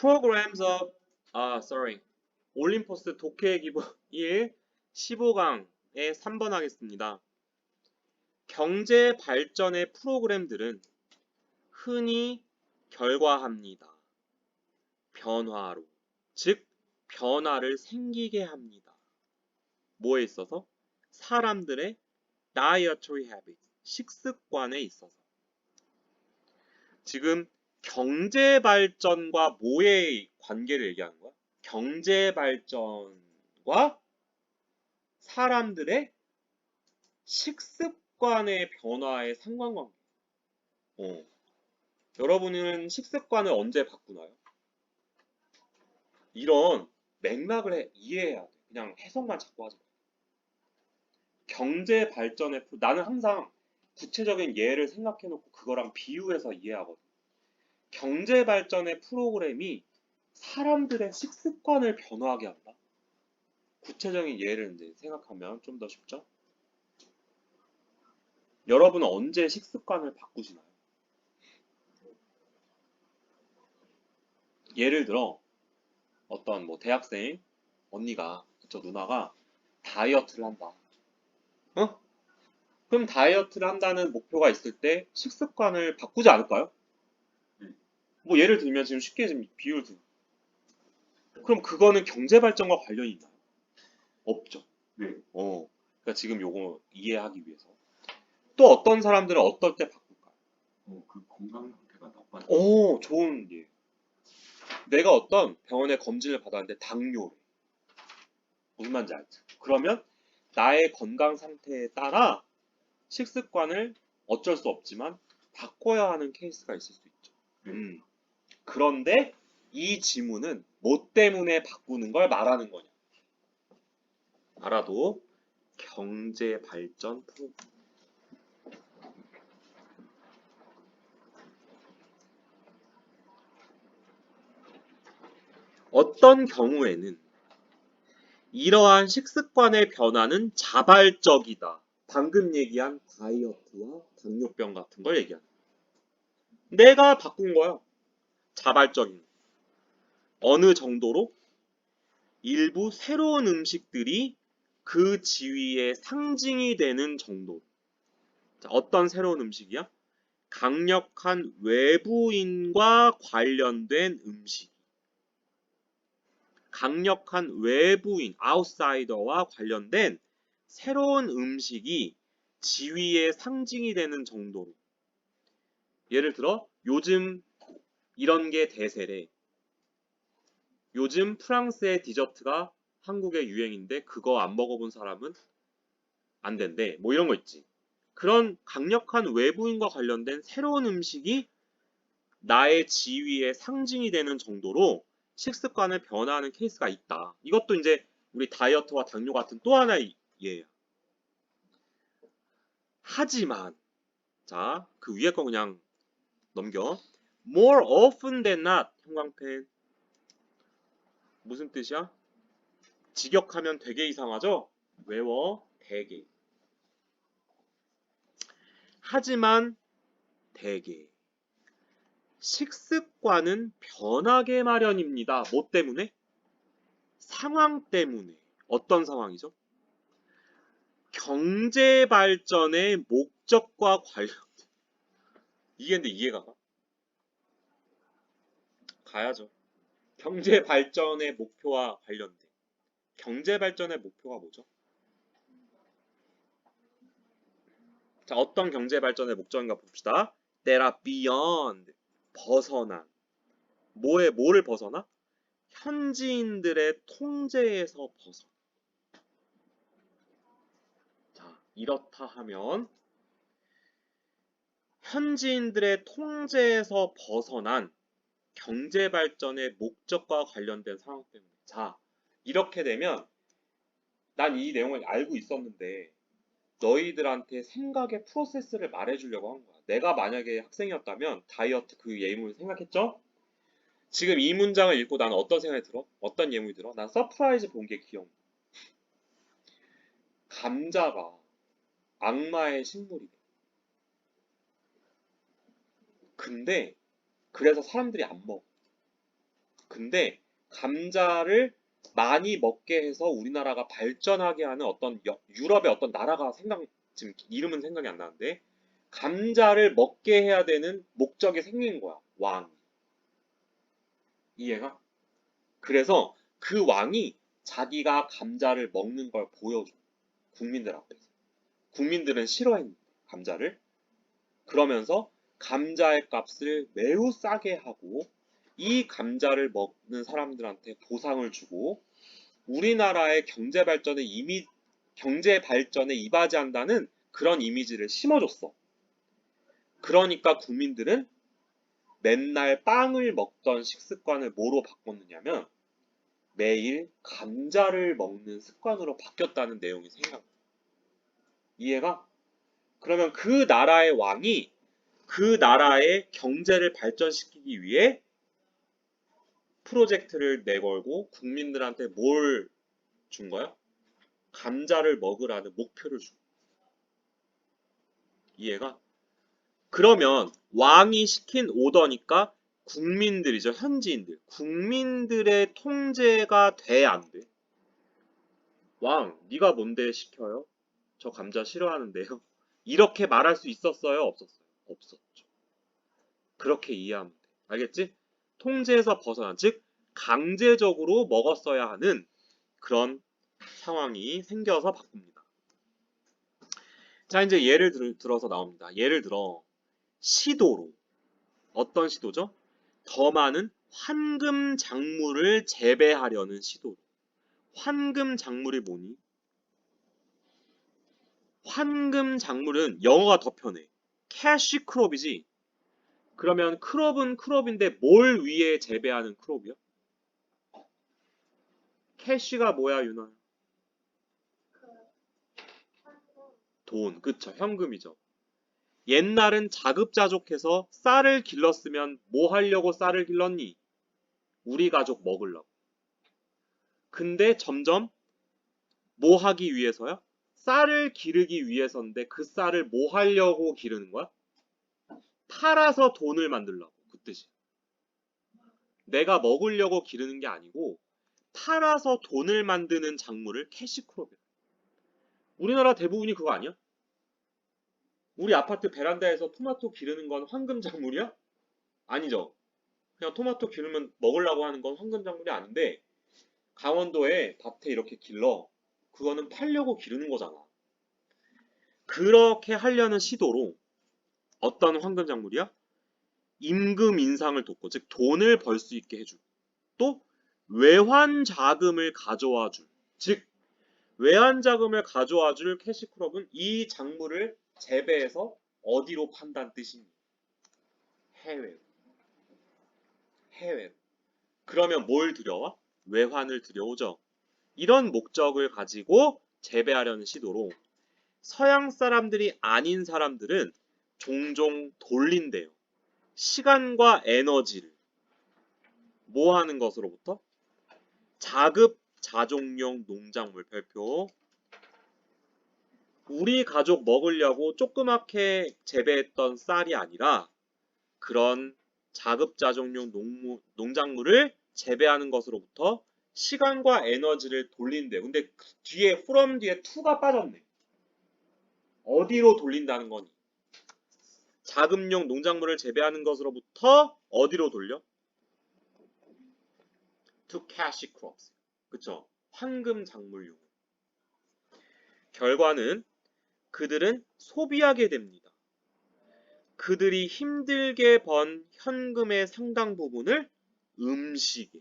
Programs of 아 sorry 올림포스 독해 기본 1 15강의 3번 하겠습니다. 경제 발전의 프로그램들은 흔히 결과합니다. 변화로 즉 변화를 생기게 합니다. 뭐에 있어서? 사람들의 dietary habit 식습관에 있어서 지금 경제 발전과 뭐의 관계를 얘기하는 거야? 경제 발전과 사람들의 식습관의 변화의 상관관계. 어. 여러분은 식습관을 언제 바꾸나요? 이런 맥락을 해- 이해해야 돼. 그냥 해석만 자꾸 하지 마. 경제 발전의 나는 항상 구체적인 예를 생각해 놓고 그거랑 비유해서 이해하거든. 경제 발전의 프로그램이 사람들의 식습관을 변화하게 한다. 구체적인 예를 이제 생각하면 좀 더 쉽죠? 여러분은 언제 식습관을 바꾸시나요? 예를 들어 어떤 뭐 대학생 언니가 저 누나가 다이어트를 한다. 어? 그럼 다이어트를 한다는 목표가 있을 때 식습관을 바꾸지 않을까요? 뭐 예를 들면 지금 쉽게 좀 비유를 들. 그럼 그거는 경제 발전과 관련이 있나요? 없죠. 네. 어. 그러니까 지금 요거 이해하기 위해서 또 어떤 사람들은 어떨 때 바꿀까요? 어, 그 건강 상태가 나빠져. 오, 좋은 예. 내가 어떤 병원에 검진을 받았는데 당뇨래. 무슨 말인지 알죠? 그러면 나의 건강 상태에 따라 식습관을 어쩔 수 없지만 바꿔야 하는 케이스가 있을 수 있죠. 음. 그런데 이 지문은 뭐 때문에 바꾸는 걸 말하는 거냐? 알아도 경제 발전 프로그램. 어떤 경우에는 이러한 식습관의 변화는 자발적이다. 방금 얘기한 다이어트와 당뇨병 같은 걸 얘기하는. 내가 바꾼 거야. 자발적인. 거. 어느 정도로? 일부 새로운 음식들이 그 지위의 상징이 되는 정도. 자, 어떤 새로운 음식이야? 강력한 외부인과 관련된 음식. 강력한 외부인, 아웃사이더와 관련된 새로운 음식이 지위의 상징이 되는 정도로. 예를 들어, 요즘 이런 게 대세래. 요즘 프랑스의 디저트가 한국의 유행인데 그거 안 먹어본 사람은 안 된대. 뭐 이런 거 있지. 그런 강력한 외부인과 관련된 새로운 음식이 나의 지위의 상징이 되는 정도로 식습관을 변화하는 케이스가 있다. 이것도 이제 우리 다이어트와 당뇨 같은 또 하나의 예야. 하지만 자, 그 위에 거 그냥 넘겨. More often than not 형광펜 무슨 뜻이야? 직역하면 되게 이상하죠? 외워 되게. 하지만 되게 식습관은 변하게 마련입니다. 뭐 때문에? 상황 때문에. 어떤 상황이죠? 경제 발전의 목적과 관련된. 이게 근데 이해가 가? 가야죠. 경제 발전의 목표와 관련된. 경제 발전의 목표가 뭐죠? 자, 어떤 경제 발전의 목적인가 봅시다. That are beyond. 벗어난. 뭐에 뭐를 벗어나? 현지인들의 통제에서 벗어. 자, 이렇다 하면 현지인들의 통제에서 벗어난 경제 발전의 목적과 관련된 상황 때문에. 자, 이렇게 되면 난 이 내용을 알고 있었는데 너희들한테 생각의 프로세스를 말해주려고 한 거야. 내가 만약에 학생이었다면 다이어트 그 예문을 생각했죠? 지금 이 문장을 읽고 나는 어떤 생각이 들어? 어떤 예문이 들어? 난 서프라이즈 본게 기억. 감자가 악마의 식물이래. 근데 그래서 사람들이 안 먹어. 근데 감자를 많이 먹게 해서 우리나라가 발전하게 하는 어떤 여- 유럽의 어떤 나라가 생각 지금 이름은 생각이 안 나는데 감자를 먹게 해야 되는 목적이 생긴 거야 왕 이해가? 그래서 그 왕이 자기가 감자를 먹는 걸 보여줘 국민들 앞에서 국민들은 싫어했는데 감자를 그러면서 감자의 값을 매우 싸게 하고 이 감자를 먹는 사람들한테 보상을 주고 우리나라의 경제 발전에 이미 경제 발전에 이바지한다는 그런 이미지를 심어줬어. 그러니까 국민들은 맨날 빵을 먹던 식습관을 뭐로 바꿨느냐면 매일 감자를 먹는 습관으로 바뀌었다는 내용이 생각. 이해가? 그러면 그 나라의 왕이 그 나라의 경제를 발전시키기 위해 프로젝트를 내걸고 국민들한테 뭘 준 거야? 감자를 먹으라는 목표를 준. 이해가? 그러면 왕이 시킨 오더니까 국민들이죠. 현지인들. 국민들의 통제가 돼, 안 돼? 왕, 네가 뭔데 시켜요? 저 감자 싫어하는데요. 이렇게 말할 수 있었어요? 없었어요? 없었죠. 그렇게 이해하면 돼. 알겠지? 통제에서 벗어난, 즉, 강제적으로 먹었어야 하는 그런 상황이 생겨서 바꿉니다. 자, 이제 예를 들, 들어서 나옵니다. 예를 들어, 시도로. 어떤 시도죠? 더 많은 황금 작물을 재배하려는 시도로. 황금 작물이 뭐니? 황금 작물은 영어가 더 편해. 캐시 크롭이지. 그러면 크롭은 크롭인데 뭘 위해 재배하는 크롭이야? 캐시가 뭐야, 유나? 돈, 그쵸, 현금이죠. 옛날은 자급자족해서 쌀을 길렀으면 뭐 하려고 쌀을 길렀니? 우리 가족 먹으려고. 근데 점점 뭐 하기 위해서야? 쌀을 기르기 위해서인데 그 쌀을 뭐 하려고 기르는 거야? 팔아서 돈을 만들려고 그 뜻이. 내가 먹으려고 기르는 게 아니고 팔아서 돈을 만드는 작물을 캐시크롭이야. 우리나라 대부분이 그거 아니야? 우리 아파트 베란다에서 토마토 기르는 건 황금 작물이야? 아니죠. 그냥 토마토 기르면 먹으려고 하는 건 황금 작물이 아닌데 강원도에 밭에 이렇게 길러 그거는 팔려고 기르는 거잖아. 그렇게 하려는 시도로 어떤 황금 작물이야? 임금 인상을 돕고 즉 돈을 벌 수 있게 해주고 또 외환 자금을 가져와 줄. 즉 외환 자금을 가져와 줄 캐시크롭은 이 작물을 재배해서 어디로 판단 뜻입니다. 해외로. 해외로. 그러면 뭘 들여와? 외환을 들여오죠. 이런 목적을 가지고 재배하려는 시도로 서양 사람들이 아닌 사람들은 종종 돌린대요. 시간과 에너지를 뭐 하는 것으로부터? 자급 자족용 농작물 별표 우리 가족 먹으려고 조그맣게 재배했던 쌀이 아니라 그런 자급자족용 농작물을 재배하는 것으로부터 시간과 에너지를 돌린대. 근데 그 뒤에 from 뒤에 to가 빠졌네. 어디로 돌린다는 거니? 자급용 농작물을 재배하는 것으로부터 어디로 돌려? to cash crops. 그쵸? 황금 작물용. 결과는 그들은 소비하게 됩니다. 그들이 힘들게 번 현금의 상당 부분을 음식에.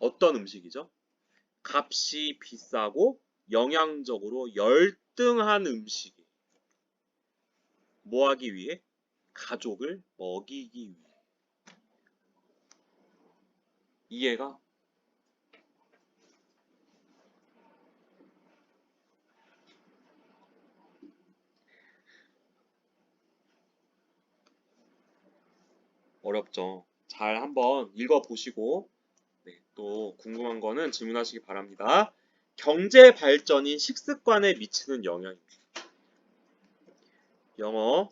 어떤 음식이죠? 값이 비싸고 영양적으로 열등한 음식에. 뭐 하기 위해? 가족을 먹이기 위해. 이해가? 어렵죠. 잘 한번 읽어보시고 네, 또 궁금한 거는 질문하시기 바랍니다. 경제 발전이 식습관에 미치는 영향입니다. 영어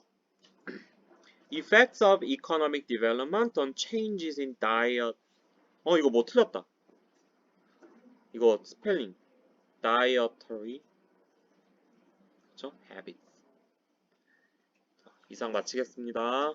Effects of economic development on changes in diet 어 이거 뭐 틀렸다. 이거 스펠링 dietary 그렇죠? habits 이상 마치겠습니다.